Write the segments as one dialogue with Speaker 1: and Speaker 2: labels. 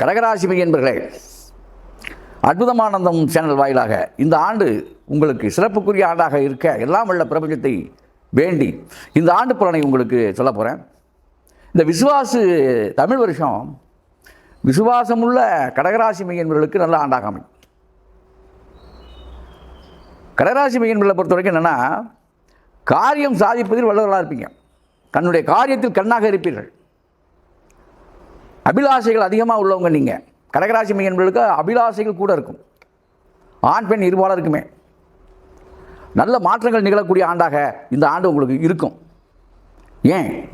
Speaker 1: கடகராசி என்பர்களே அற்புதமானந்தம் சேனல் வாயிலாக இந்த ஆண்டு உங்களுக்கு சிறப்புக்குரிய ஆண்டாக இருக்க எல்லாம் உள்ள பிரபஞ்சத்தை வேண்டி இந்த ஆண்டு பலனை உங்களுக்கு சொல்ல போகிறேன் இந்த விசுவாசு தமிழ் வருஷம் விசுவாசமுள்ள கடகராசி மையன்பர்களுக்கு நல்ல ஆண்டாக அமையும். கடகராசி மையன்களை பொறுத்த வரைக்கும் என்னென்னா காரியம் சாதிப்பதில் வல்லவர்களாக இருப்பீங்க. தன்னுடைய காரியத்தில் கண்ணாக இருப்பீர்கள். அபிலாஷைகள் அதிகமாக உள்ளவங்க நீங்கள் கடகராசி மையன்களுக்கு அபிலாஷைகள் கூட இருக்கும். ஆண் பெண் இருபாலாக இருக்குமே. நல்ல மாற்றங்கள் நிகழக்கூடிய ஆண்டாக இந்த ஆண்டு உங்களுக்கு இருக்கும். ஏன்?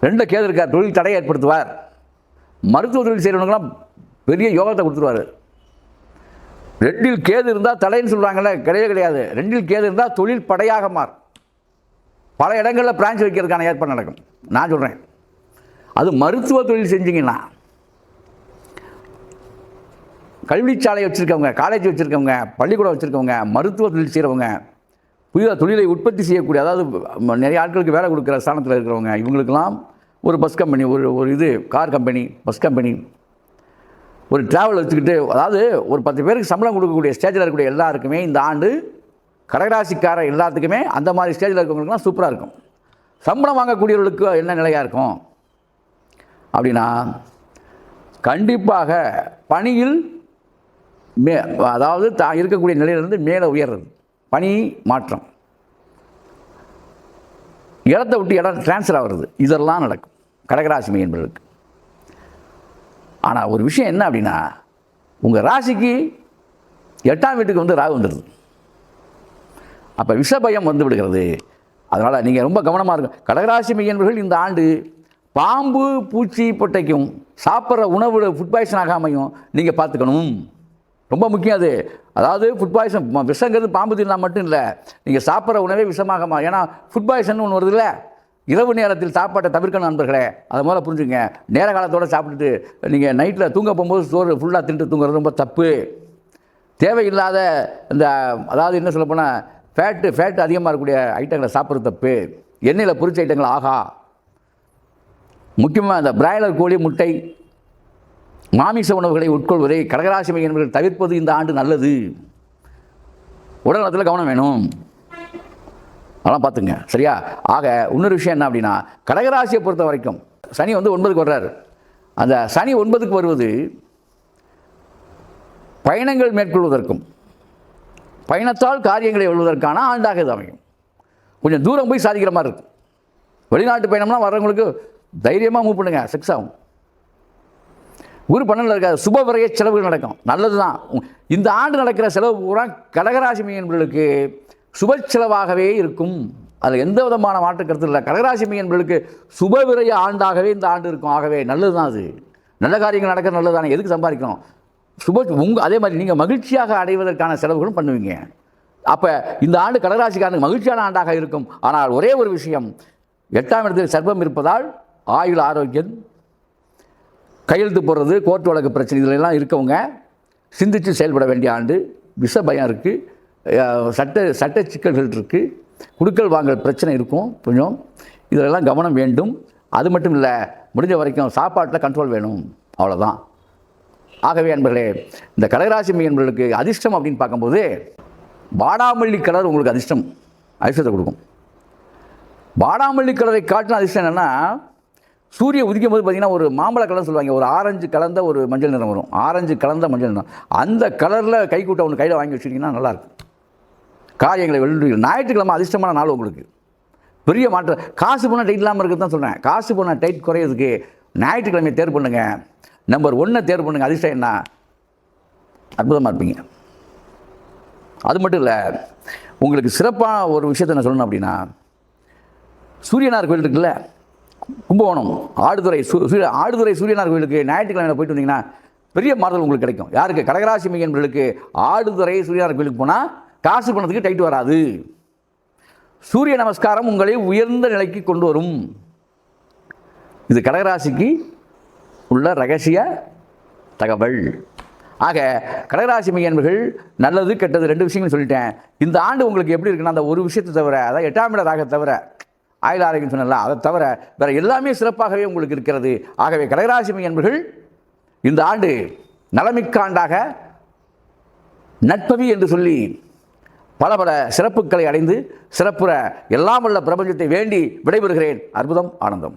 Speaker 1: ரெண்டு கேது இருக்கார். தொழில் தடையை ஏற்படுத்துவார். மருத்துவ தொழில் செய்கிறவங்களாம் பெரிய யோகத்தை கொடுத்துருவார். ரெண்டில் கேது இருந்தால் தடைன்னு சொல்கிறாங்களே கிடையவே கிடையாது. ரெண்டில் கேது இருந்தால் தொழில் படையாக மாறும். பல இடங்களில் பிரான்ச் வைக்கிறதுக்கான ஏற்பாடு நடக்கும். நான் சொல்கிறேன் அது மருத்துவ தொழில் செஞ்சீங்கன்னா கல்விச்சாலை வச்சுருக்கவங்க காலேஜ் வச்சுருக்கவங்க பள்ளிக்கூடம் வச்சுருக்கவங்க மருத்துவ தொழில் செய்கிறவங்க புதிய தொழிலை உற்பத்தி செய்யக்கூடிய அதாவது நிறைய ஆட்களுக்கு வேலை கொடுக்குற ஸ்தானத்தில் இருக்கிறவங்க இவங்களுக்கெல்லாம் ஒரு பஸ் கம்பெனி ஒரு ஒரு இது கார் கம்பெனி பஸ் கம்பெனி ஒரு ட்ராவல் வச்சுக்கிட்டு அதாவது ஒரு பத்து பேருக்கு சம்பளம் கொடுக்கக்கூடிய ஸ்டேஜில் இருக்கக்கூடிய எல்லாருக்குமே இந்த ஆண்டு கடகராசிக்கார எல்லாத்துக்குமே அந்த மாதிரி ஸ்டேஜில் இருக்கவங்களுக்குலாம் சூப்பராக இருக்கும். சம்பளம் வாங்கக்கூடியவர்களுக்கு என்ன நிலையாக இருக்கும்? அப்படின்னா கண்டிப்பாக பணியில் மே அதாவது தா இருக்கக்கூடிய நிலையிலிருந்து மேலே உயர்றது. பணி மாற்றம். இடத்தை விட்டு இடம் ட்ரான்ஸ்ஃபர் ஆகிறது. இதெல்லாம் நடக்கும். கடகராசி மையன்பர்களுக்கு ஆனால் ஒரு விஷயம் என்ன அப்படின்னா உங்கள் ராசிக்கு எட்டாம் வீட்டுக்கு வந்து ராகு வந்துடுது. அப்போ விஷபயம் வந்து விடுகிறது. அதனால் நீங்கள் ரொம்ப கவனமாக இருக்கும் கடகராசி மையன்பர்கள் இந்த ஆண்டு பாம்பு பூச்சி பொட்டைக்கும் சாப்பிட்ற உணவு ஃபுட் பாய்சன் ஆகாமையும் நீங்கள் பார்த்துக்கணும். ரொம்ப முக்கியம் அது. அதாவது ஃபுட் பாய்சன் விஷங்கிறது பாம்பு தின்னா மட்டும் இல்லை. நீங்கள் சாப்பிட்ற உணவே விஷமாகமா ஏன்னா ஃபுட் பாய்சன் ஒன்று வருது இல்லை. இரவு நேரத்தில் சாப்பாட்டை தவிர்க்கணும் நண்பர்களே. அதை முதல்ல புரிஞ்சுங்க. நேர காலத்தோடு சாப்பிட்டுட்டு நீங்கள் நைட்டில் தூங்க போகும்போது சோறு ஃபுல்லாக தின்ட்டு தூங்குறது ரொம்ப தப்பு. தேவையில்லாத இந்த அதாவது என்ன சொல்ல போனால் ஃபேட்டு ஃபேட்டு அதிகமாக இருக்கக்கூடிய ஐட்டங்களை சாப்பிட்றது தப்பு. எண்ணெயில் பொரிச்ச ஐட்டங்கள் ஆகா முக்கியமாக இந்த பிராய்லர் கோழி முட்டை மாமிச உணவுகளை உட்கொள்வதை கடகராசி மையன்கள் தவிர்ப்பது இந்த ஆண்டு நல்லது. உடல் நலத்தில் கவனம் வேணும். அதெல்லாம் பார்த்துங்க. சரியா? ஆக இன்னொரு விஷயம் என்ன அப்படின்னா கடகராசியை பொறுத்த வரைக்கும் சனி வந்து ஒன்பதுக்கு வர்றாரு. அந்த சனி ஒன்பதுக்கு வருவது பயணங்கள் மேற்கொள்வதற்கும் பயணத்தால் காரியங்களை எழுவதற்கான ஆண்டாக இது அமையும். கொஞ்சம் தூரம் போய் சாதிக்கிற மாதிரி இருக்கும். வெளிநாட்டு பயணம்லாம் வர்றவங்களுக்கு தைரியமாக மூவ் பண்ணுங்கள் செக்ஸ் ஆகும். குரு பன்னெண்டில் இருக்காது சுப வரைய செலவுகள் நடக்கும். நல்லது தான் இந்த ஆண்டு நடக்கிற செலவு பூரா கடகராசி மீன்பர்களுக்கு சுப செலவாகவே இருக்கும். அதில் எந்த விதமான மாற்று கருத்து இல்லை. கடகராசி மீன்பர்களுக்கு சுப விரைய ஆண்டாகவே இந்த ஆண்டு இருக்கும். ஆகவே நல்லது தான் அது. நல்ல காரியங்கள் நடக்கிற நல்லது தானே எதுக்கு சம்பாதிக்கணும் சுப உங்கள் அதே மாதிரி நீங்கள் மகிழ்ச்சியாக அடைவதற்கான செலவுகளும் பண்ணுவீங்க. அப்போ இந்த ஆண்டு கடகராசிக்காரனுக்கு மகிழ்ச்சியான ஆண்டாக இருக்கும். ஆனால் ஒரே ஒரு விஷயம். எட்டாம் இடத்தில் சர்ப்பம் இருப்பதால் ஆயுள் ஆரோக்கியம் கையெழுத்து போடுறது கோர்ட் வழக்கு பிரச்சனை இதிலெல்லாம் இருக்கவங்க சிந்தித்து செயல்பட வேண்டிய ஆண்டு. விஷ பயம் இருக்குது சட்ட சட்ட சிக்கல்கள் இருக்குது குடுக்கல் வாங்கல் பிரச்சனை இருக்கும். கொஞ்சம் இதிலெல்லாம் கவனம் வேண்டும். அது மட்டும் இல்லை முடிஞ்ச வரைக்கும் சாப்பாட்டில் கண்ட்ரோல் வேணும். அவ்வளோதான் ஆகவே அன்பர்களே இந்த கடகராசி என்பர்களுக்கு அதிர்ஷ்டம் அப்படின்னு பார்க்கும்போது வாடாமல்லி கலர் உங்களுக்கு அதிர்ஷ்டம். அதிர்ஷ்டத்தை கொடுக்கும். வாடாமல்லி கலரை காட்டின அதிர்ஷ்டம் என்னென்னா சூரிய உதிக்கும் போது பார்த்தீங்கன்னா ஒரு மாம்பழ கலர் சொல்லுவாங்க. ஒரு ஆரஞ்சு கலந்த ஒரு மஞ்சள் நிறம் வரும். ஆரஞ்சு கலந்த மஞ்சள் நிறம். அந்த கலரில் கைக்கூட்ட ஒன்று கையில் வாங்கி வச்சுட்டிங்கன்னா நல்லாயிருக்கும் காரியங்களை வெள்ளி ஞாயிற்றுக்கிழமை அதிர்ஷ்டமான நாள் உங்களுக்கு. பெரிய மாற்றம். காசு போனால் டைட் இல்லாமல் இருக்குது தான் சொல்கிறேன் காசு போனால் டைட் குறையிறதுக்கு ஞாயிற்றுக்கிழமையை தேர்வு பண்ணுங்க. நம்பர் ஒன்றை தேர்வு பண்ணுங்க. அதிர்ஷ்டம் என்ன? அற்புதமாக இருப்பீங்க. அது மட்டும் இல்லை உங்களுக்கு சிறப்பான ஒரு விஷயத்தை நான் சொல்லணும் அப்படின்னா சூரியனார் கோயில் இருக்குல்ல? கும்பகோணம் ஆடுதுறை சூரிய ஆடுதுறை சூரியனார் கோயிலுக்கு ஞாயிற்றுக்கிழமை போயிட்டு வந்தீங்கன்னா பெரிய மாறுதல் உங்களுக்கு கிடைக்கும். யாருக்கு? கடகராசி மையன்களுக்கு ஆடுதுறை சூரியனார் கோயிலுக்கு போனால் காசு பணத்துக்கு டைட்டு வராது. சூரிய நமஸ்காரம் உங்களை உயர்ந்த நிலைக்கு கொண்டு வரும். இது கடகராசிக்கு உள்ள ரகசிய தகவல். ஆக கடகராசி மையன்பர்கள் நல்லது கெட்டது ரெண்டு விஷயங்கள் சொல்லிட்டேன். இந்த ஆண்டு உங்களுக்கு எப்படி இருக்குன்னா அந்த ஒரு விஷயத்தை தவிர அதாவது எட்டாம் இட ராக தவிர ஆயுள் ஆரோக்கியம் சொன்னல அதை தவிர வேறு எல்லாமே சிறப்பாகவே உங்களுக்கு இருக்கிறது. ஆகவே கடகராசி என்பர்கள் இந்த ஆண்டு நலமிக்க ஆண்டாக நட்பவி என்று சொல்லி பல பல சிறப்புகளை அடைந்து சிறப்புற எல்லாம் உள்ள பிரபஞ்சத்தை வேண்டி விடைபெறுகிறேன். அற்புதம் ஆனந்தம்.